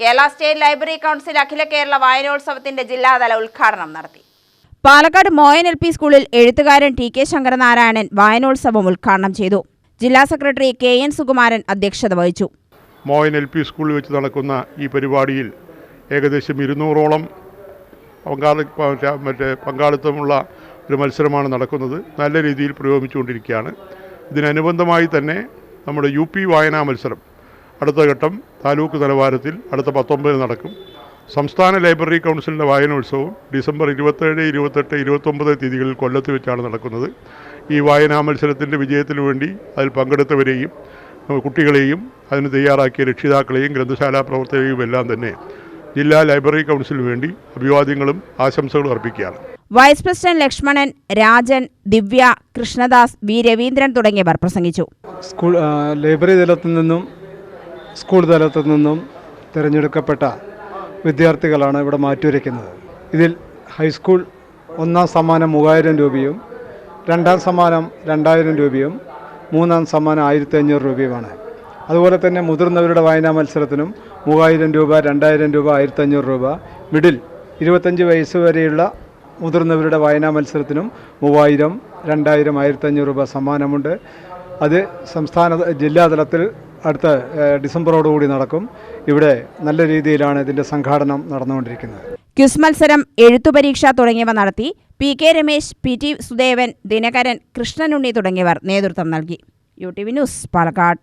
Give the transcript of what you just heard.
Kerala state library council അഖില കേരള വായനോത്സവത്തിന്റെ ജില്ലാതല ഉദ്ഘാടനം നടത്തി. പാലക്കാട് മോയൻ എൽ പി സ്കൂളിൽ എഴുത്തുകാരൻ ടി കെ ശങ്കരനാരായണൻ വായനോത്സവം ഉദ്ഘാടനം ചെയ്തു. ജില്ലാ സെക്രട്ടറി കെ എൻ സുകുമാരൻ അധ്യക്ഷത വഹിച്ചു. മോയൻ എൽ പി സ്കൂളിൽ വെച്ച് നടക്കുന്ന ഈ പരിപാടിയിൽ ഏകദേശം ഇരുന്നൂറോളം പങ്കാളി മറ്റേ പങ്കാളിത്തമുള്ള ഒരു മത്സരമാണ് നടക്കുന്നത്. നല്ല രീതിയിൽ പുരോഗമിച്ചുകൊണ്ടിരിക്കുകയാണ് ഇതിനനുബന്ധമായി തന്നെ നമ്മുടെ യു പി വായനാ മത്സരം അടുത്ത ഘട്ടം താലൂക്ക് നിലവാരത്തിൽ അടുത്ത പത്തൊമ്പതിന് നടക്കും. സംസ്ഥാന ലൈബ്രറി കൗൺസിലിന്റെ വായനോത്സവം ഡിസംബർ ഇരുപത്തേഴ് ഇരുപത്തെട്ട് ഇരുപത്തൊമ്പത് തീയതികളിൽ കൊല്ലത്ത് വെച്ചാണ് നടക്കുന്നത്. ഈ വായനാ മത്സരത്തിന്റെ വിജയത്തിനു വേണ്ടി അതിൽ പങ്കെടുത്തവരെയും കുട്ടികളെയും അതിന് തയ്യാറാക്കിയ രക്ഷിതാക്കളെയും ഗ്രന്ഥശാല പ്രവർത്തകരെയും എല്ലാം തന്നെ ജില്ലാ ലൈബ്രറി കൗൺസിലിന് വേണ്ടി അഭിവാദ്യങ്ങളും ആശംസകളും അർപ്പിക്കുകയാണ്. Vice president Lakshmanan Rajan Divya Krishnadas V Raveendran തുടങ്ങിയവർ പ്രസംഗിച്ചു. സ്കൂൾ ലൈബ്രറി തലത്തിൽ നിന്നും സ്കൂൾ തലത്തിൽ നിന്നും തിരഞ്ഞെടുക്കപ്പെട്ട വിദ്യാർത്ഥികളാണ് ഇവിടെ മാറ്റിവരയ്ക്കുന്നത് ഇതിൽ ഹൈസ്കൂൾ ഒന്നാം സമ്മാനം മൂവായിരം രൂപയും രണ്ടാം സമ്മാനം രണ്ടായിരം രൂപയും മൂന്നാം സമ്മാനം ആയിരത്തി അഞ്ഞൂറ് രൂപയുമാണ്. അതുപോലെ തന്നെ മുതിർന്നവരുടെ വായനാ മത്സരത്തിനും മൂവായിരം രൂപ രണ്ടായിരം രൂപ ആയിരത്തി അഞ്ഞൂറ് രൂപ. മിഡിൽ ഇരുപത്തഞ്ച് വയസ്സ് വരെയുള്ള മുതിർന്നവരുടെ വായനാ മത്സരത്തിനും മൂവായിരം രണ്ടായിരം ആയിരത്തഞ്ഞൂറ് രൂപ സമ്മാനമുണ്ട്. അത് സംസ്ഥാന ജില്ലാതലത്തിൽ അടുത്ത ഡിസംബറോടുകൂടി നടക്കും. ഇവിടെ നല്ല രീതിയിലാണ് ഇതിന്റെ സംഘാടനം നടന്നുകൊണ്ടിരിക്കുന്നത്. ക്വിസ് മത്സരം എഴുത്തുപരീക്ഷ തുടങ്ങിയവ നടത്തി P K Ramesh P T Sudevan Dinakaran Krishnanunni തുടങ്ങിയവർ നേതൃത്വം നൽകി. U T V news Palakkad.